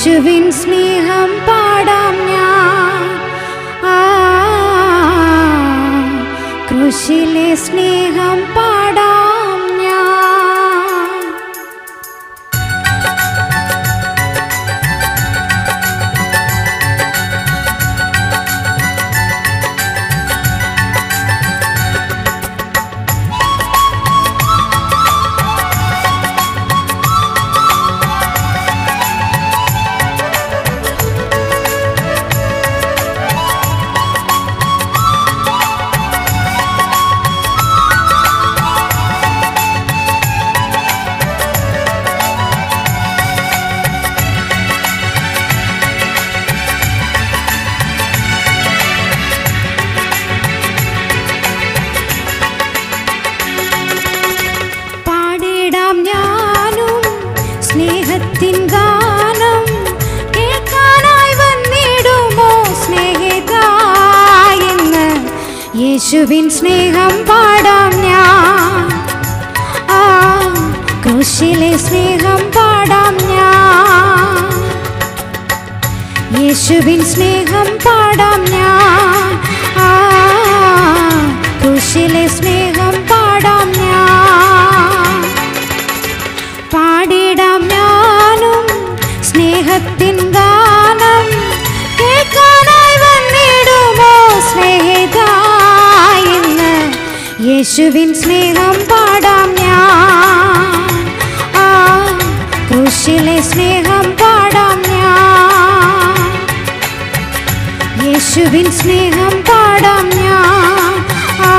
യേശുവിൻ സ്നേഹം പാടാം ഞാൻ. കൃഷിയിലെ സ്നേഹം പാടാം. യേശുവിൻ സ്നേഹം പാടാം ഞാൻ. ആ ക്രൂശിലെ സ്നേഹം പാടാം ഞാൻ. യേശുവിൻ സ്നേഹം പാടാം ഞാൻ. ആ ക്രൂശിലെ സ്നേഹം പാടാം ഞാൻ. പാടിടാം ഞാനും സ്നേഹത്തിൻ യേശുവിൻ സ്നേഹം പാടാം ഞാൻ. ആ സ്നേഹം പാടാം ഞാൻ. യേശുവിൻ സ്നേഹം പാടാം ഞാൻ. ആ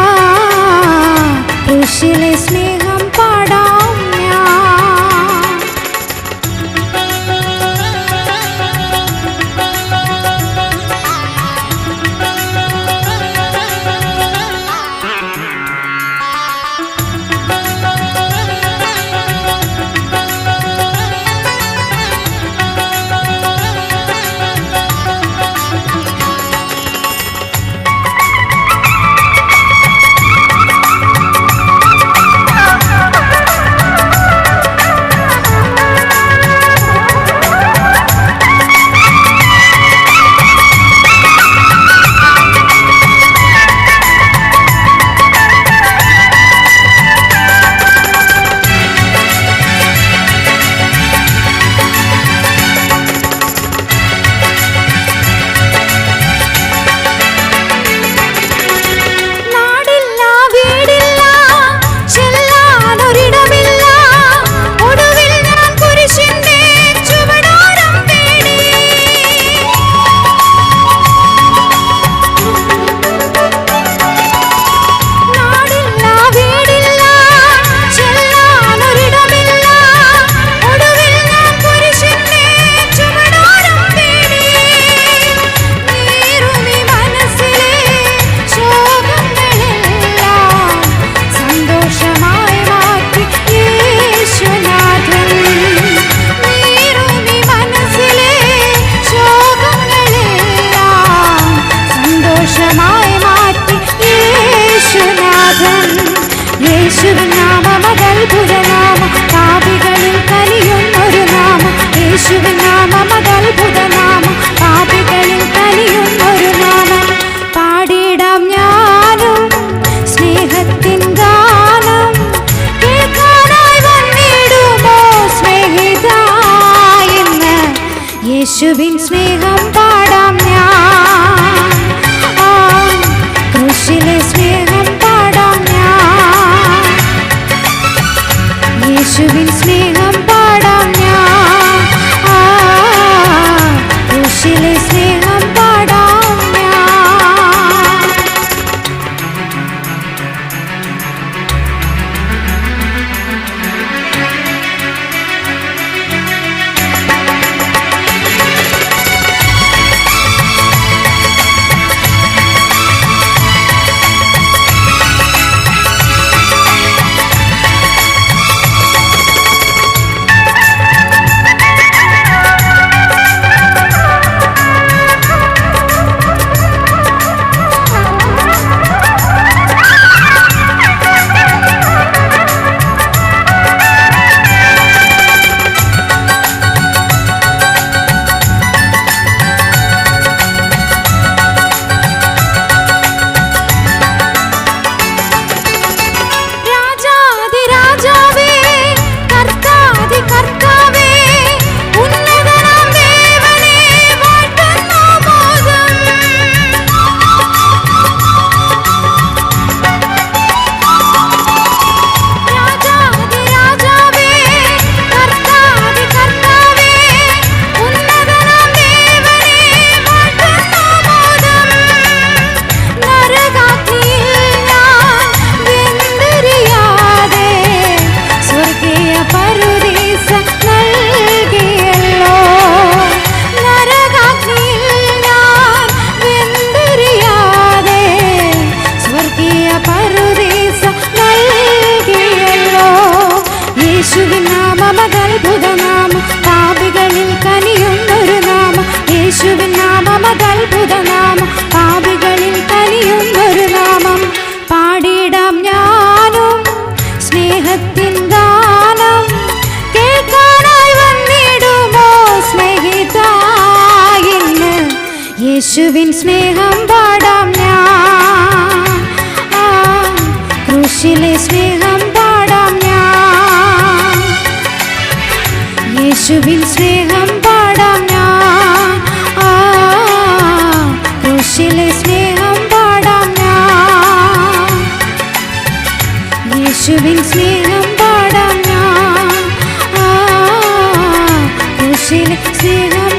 നാമം യേശുവിൻ നാമം അത്ഭുതനാമം പാപികളിൽ കനിയുന്നൊരു നാമം. പാടിടാം ഞാനും സ്നേഹത്തിൻ ഗാനം. യേശുവിൻ സ്നേഹം പാടാം ഞാൻ. സ്നേഹം പാടാം ഞാൻ. യേശുവിൻ സ്നേഹം യേശുവിൻ സ്നേഹം പാടാം ഞാൻ. കൃഷിയിലെ സ്നേഹം പാടാം ഞാൻ. യേശുവിൻ സ്നേഹം പാടാം ഞാൻ. കൃഷിയിലെ സ്നേഹം പാടാം ഞാൻ. യേശുവിൻ സ്നേഹം പാടാം ഞാൻ. കൃഷിയിലെ സ്നേഹം